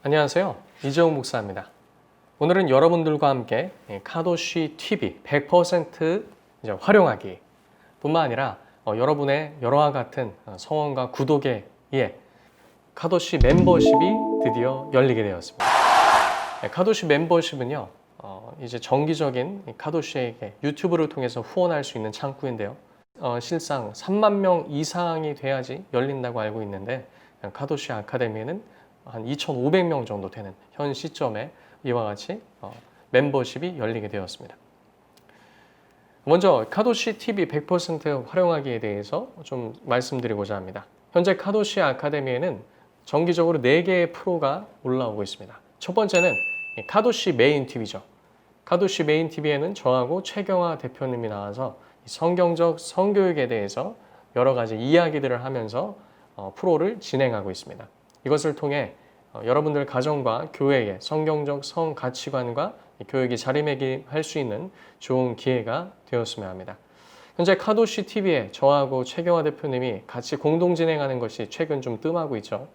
안녕하세요. 이재용 목사입니다. 오늘은 여러분들과 함께 이 카도시 TV 100% 이제 활용하기 뿐만 아니라 어, 여러분의 여러와 같은 어, 성원과 구독에 의해 카도시 멤버십이 드디어 열리게 되었습니다. 네, 카도시 멤버십은요, 어, 이제 정기적인 이 카도시에게 유튜브를 통해서 후원할 수 있는 창구인데요. 어, 실상 3만 명 이상이 돼야지 열린다고 알고 있는데 카도시 아카데미는 한 2,500명 정도 되는 현 시점에 이와 같이 어, 멤버십이 열리게 되었습니다. 먼저 카도시 TV 100% 활용하기에 대해서 좀 말씀드리고자 합니다. 현재 카도시 아카데미에는 정기적으로 4개의 프로가 올라오고 있습니다. 첫 번째는 이 카도시 메인 TV죠. 카도시 메인 TV에는 저하고 최경화 대표님이 나와서 이 성경적 성교육에 대해서 여러 가지 이야기들을 하면서 어, 프로를 진행하고 있습니다. 이것을 통해 어, 여러분들 가정과 교회의 성경적 성 가치관과 이 교육이 자리매김할 수 있는 좋은 기회가 되었으면 합니다. 현재 카도시 TV에 저하고 최경화 대표님이 같이 공동 진행하는 것이 최근 좀 뜸하고 있죠.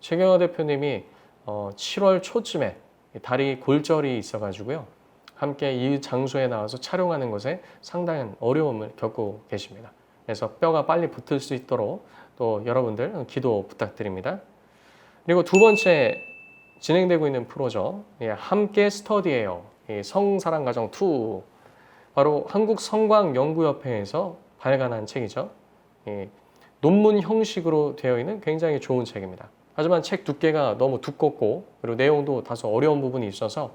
최경화 대표님이 어, 7월 초쯤에 다리 골절이 있어가지고요. 함께 이 장소에 나와서 촬영하는 것에 상당한 어려움을 겪고 계십니다. 그래서 뼈가 빨리 붙을 수 있도록 또 여러분들 기도 부탁드립니다. 그리고 두 번째 진행되고 있는 프로죠. 예, 함께 스터디예요. 이 성사랑가정 2 바로 한국 성광연구협회에서 발간한 책이죠. 이 논문 형식으로 되어 있는 굉장히 좋은 책입니다. 하지만 책 두께가 너무 두껍고 그리고 내용도 다소 어려운 부분이 있어서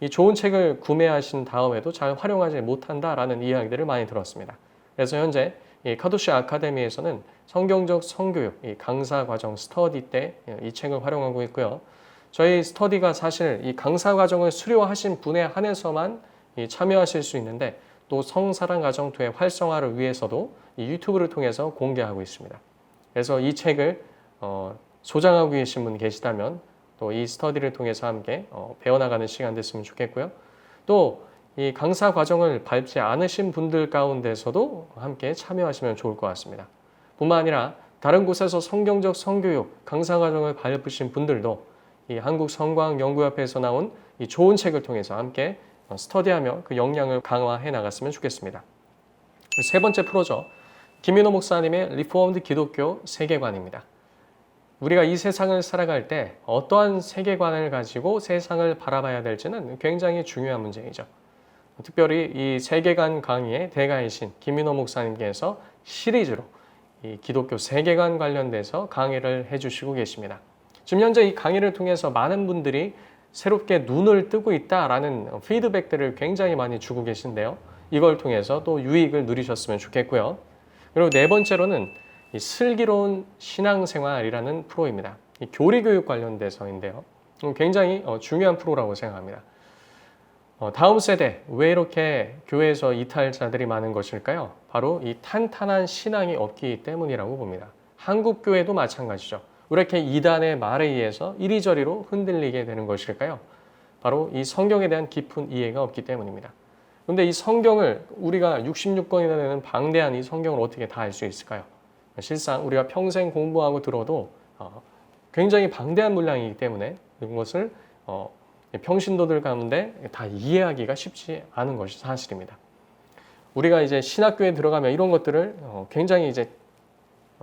이 좋은 책을 구매하신 다음에도 잘 활용하지 못한다라는 이야기들을 많이 들었습니다. 그래서 현재 이 카도시 아카데미에서는 성경적 성교육 이 강사 과정 스터디 때 이 책을 활용하고 있고요. 저희 스터디가 사실 이 강사 과정을 수료하신 분에 한해서만 이 참여하실 수 있는데 또 성사랑 가정 투의 활성화를 위해서도 이 유튜브를 통해서 공개하고 있습니다. 그래서 이 책을 어, 소장하고 계신 분 계시다면 또 이 스터디를 통해서 함께 어, 배워나가는 시간 됐으면 좋겠고요. 또 이 강사 과정을 밟지 않으신 분들 가운데서도 함께 참여하시면 좋을 것 같습니다. 뿐만 아니라 다른 곳에서 성경적 성교육 강사 과정을 밟으신 분들도 이 한국 성광 연구협회에서 나온 이 좋은 책을 통해서 함께 어, 스터디하며 그 역량을 강화해 나갔으면 좋겠습니다. 세 번째 프로죠. 김윤호 목사님의 리포엄드 기독교 세계관입니다. 우리가 이 세상을 살아갈 때 어떠한 세계관을 가지고 세상을 바라봐야 될지는 굉장히 중요한 문제이죠. 특별히 이 세계관 강의의 대가이신 김윤호 목사님께서 시리즈로 이 기독교 세계관 관련돼서 강의를 해주시고 계십니다. 지금 현재 이 강의를 통해서 많은 분들이 새롭게 눈을 뜨고 있다라는 피드백들을 굉장히 많이 주고 계신데요. 이걸 통해서 또 유익을 누리셨으면 좋겠고요. 그리고 네 번째로는 이 슬기로운 신앙생활이라는 프로입니다. 이 교리교육 관련돼서인데요. 음, 굉장히 어, 중요한 프로라고 생각합니다. 어, 다음 세대 왜 이렇게 교회에서 이탈자들이 많은 것일까요? 바로 이 탄탄한 신앙이 없기 때문이라고 봅니다. 한국 교회도 마찬가지죠. 왜 이렇게 이단의 말에 의해서 이리저리로 흔들리게 되는 것일까요? 바로 이 성경에 대한 깊은 이해가 없기 때문입니다. 그런데 이 성경을 우리가 66권이나 되는 방대한 이 성경을 어떻게 다 알 수 있을까요? 실상 우리가 평생 공부하고 들어도 어, 굉장히 방대한 물량이기 때문에 이것을 어, 평신도들 가운데 다 이해하기가 쉽지 않은 것이 사실입니다. 우리가 이제 신학교에 들어가면 이런 것들을 어, 굉장히 이제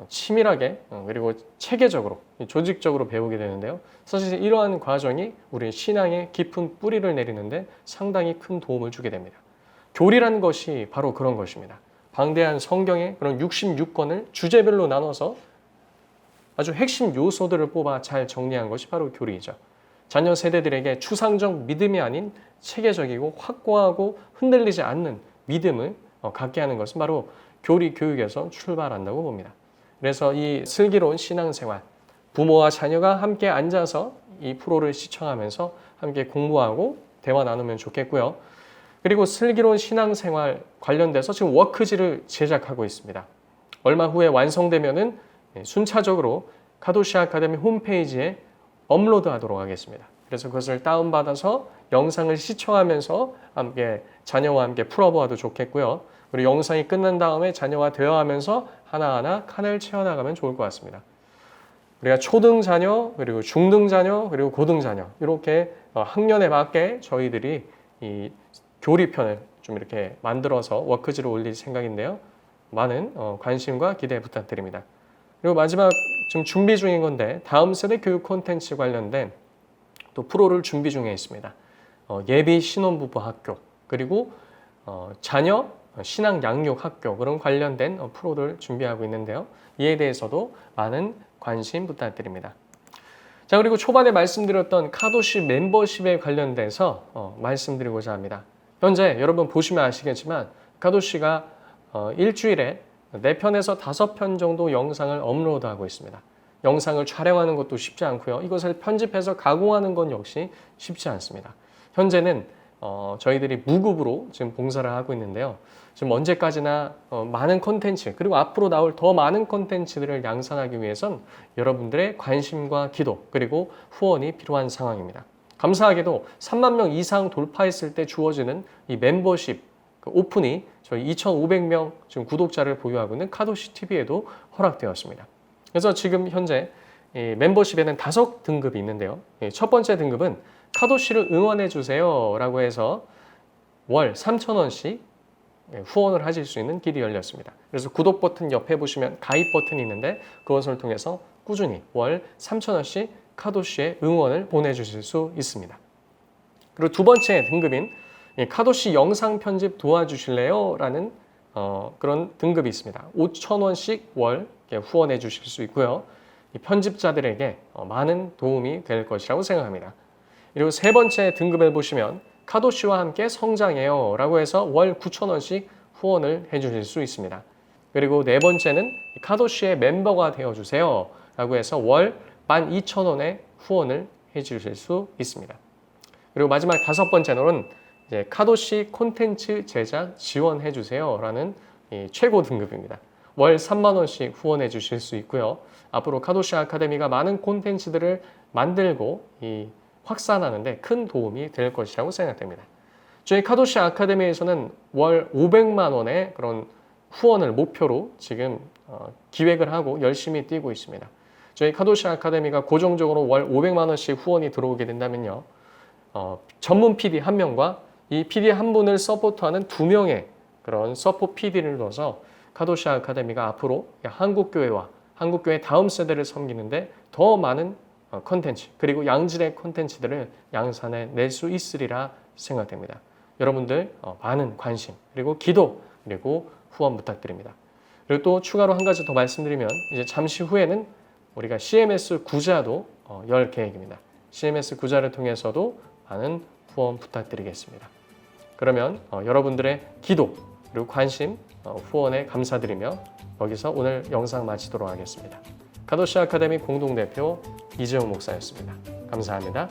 치밀하게 어, 그리고 체계적으로 조직적으로 배우게 되는데요. 사실 이러한 과정이 우리 신앙의 깊은 뿌리를 내리는데 상당히 큰 도움을 주게 됩니다. 교리라는 것이 바로 그런 것입니다. 방대한 성경의 그런 66권을 주제별로 나눠서 아주 핵심 요소들을 뽑아 잘 정리한 것이 바로 교리이죠. 자녀 세대들에게 추상적 믿음이 아닌 체계적이고 확고하고 흔들리지 않는 믿음을 어, 갖게 하는 것은 바로 교리 교육에서 출발한다고 봅니다. 그래서 이 슬기로운 신앙생활, 부모와 자녀가 함께 앉아서 이 프로를 시청하면서 함께 공부하고 대화 나누면 좋겠고요. 그리고 슬기로운 신앙생활 관련돼서 지금 워크지를 제작하고 있습니다. 얼마 후에 완성되면은 순차적으로 카도시 아카데미 홈페이지에 업로드 하도록 하겠습니다. 그래서 그것을 다운받아서 영상을 시청하면서 함께 자녀와 함께 풀어보아도 좋겠고요. 그리고 영상이 끝난 다음에 자녀와 대화하면서 하나하나 칸을 채워나가면 좋을 것 같습니다. 우리가 초등 자녀 그리고 중등 자녀 그리고 고등 자녀 이렇게 어, 학년에 맞게 저희들이 이 교리편을 좀 이렇게 만들어서 워크지를 올릴 생각인데요. 많은 어, 관심과 기대 부탁드립니다. 그리고 마지막 지금 준비 중인 건데 다음 세대 교육 콘텐츠 관련된 또 프로를 준비 중에 있습니다. 어, 예비 신혼부부 학교 그리고 어, 자녀 신앙 양육 학교 그런 관련된 어, 프로를 준비하고 있는데요. 이에 대해서도 많은 관심 부탁드립니다. 자 그리고 초반에 말씀드렸던 카도시 멤버십에 관련돼서 어, 말씀드리고자 합니다. 현재 여러분 보시면 아시겠지만 카도시가 어, 일주일에 4편에서 5편 정도 영상을 업로드하고 있습니다. 영상을 촬영하는 것도 쉽지 않고요. 이것을 편집해서 가공하는 건 역시 쉽지 않습니다. 현재는 어, 저희들이 무급으로 지금 봉사를 하고 있는데요. 지금 언제까지나 어, 많은 콘텐츠 그리고 앞으로 나올 더 많은 콘텐츠들을 양산하기 위해선 여러분들의 관심과 기도 그리고 후원이 필요한 상황입니다. 감사하게도 3만 명 이상 돌파했을 때 주어지는 이 멤버십 그 오픈이 저희 2,500명 지금 구독자를 보유하고 있는 카도시 TV에도 허락되었습니다. 그래서 지금 현재 이 멤버십에는 다섯 등급이 있는데요. 이첫 번째 등급은 카도시를 응원해 주세요라고 해서 월 3,000원씩 후원을 하실 수 있는 길이 열렸습니다. 그래서 구독 버튼 옆에 보시면 가입 버튼이 있는데 그것을 통해서 꾸준히 월 3,000원씩 카도시에 응원을 보내주실 수 있습니다. 그리고 두 번째 등급인 이 카도시 영상 편집 도와주실래요? 라는 어, 그런 등급이 있습니다. 5,000원씩 월 후원해 주실 수 있고요. 이 편집자들에게 어, 많은 도움이 될 것이라고 생각합니다. 그리고 세 번째 등급을 보시면 카도시와 함께 성장해요 라고 해서 월 9,000원씩 후원을 해 주실 수 있습니다. 그리고 네 번째는 카도시의 멤버가 되어 주세요 라고 해서 월 12,000원의 후원을 해 주실 수 있습니다. 그리고 마지막 다섯 번째로는 이제 카도시 콘텐츠 제작 지원해 주세요라는 이 최고 등급입니다. 월 3만 원씩 후원해 주실 수 있고요. 앞으로 카도시 아카데미가 많은 콘텐츠들을 만들고 이 확산하는데 큰 도움이 될 것이라고 생각됩니다. 저희 카도시 아카데미에서는 월 500만 원의 그런 후원을 목표로 지금 어, 기획을 하고 열심히 뛰고 있습니다. 저희 카도시 아카데미가 고정적으로 월 500만 원씩 후원이 들어오게 된다면요. 어, 전문 PD 한 명과 이 PD 한 분을 서포트하는 두 명의 그런 서포 PD를 넣어서 카도시 아카데미가 앞으로 한국 교회와 한국 교회 다음 세대를 섬기는데 더 많은 어, 컨텐츠 그리고 양질의 컨텐츠들을 양산해 낼 수 있으리라 생각됩니다. 여러분들 어, 많은 관심 그리고 기도 그리고 후원 부탁드립니다. 그리고 또 추가로 한 가지 더 말씀드리면 이제 잠시 후에는 우리가 CMS 구자도 어, 열 계획입니다. CMS 구자를 통해서도 많은 후원 부탁드리겠습니다. 그러면 어, 여러분들의 기도 그리고 관심 어, 후원에 감사드리며 여기서 오늘 영상 마치도록 하겠습니다. 가도시 아카데미 공동대표 이재용 목사였습니다. 감사합니다.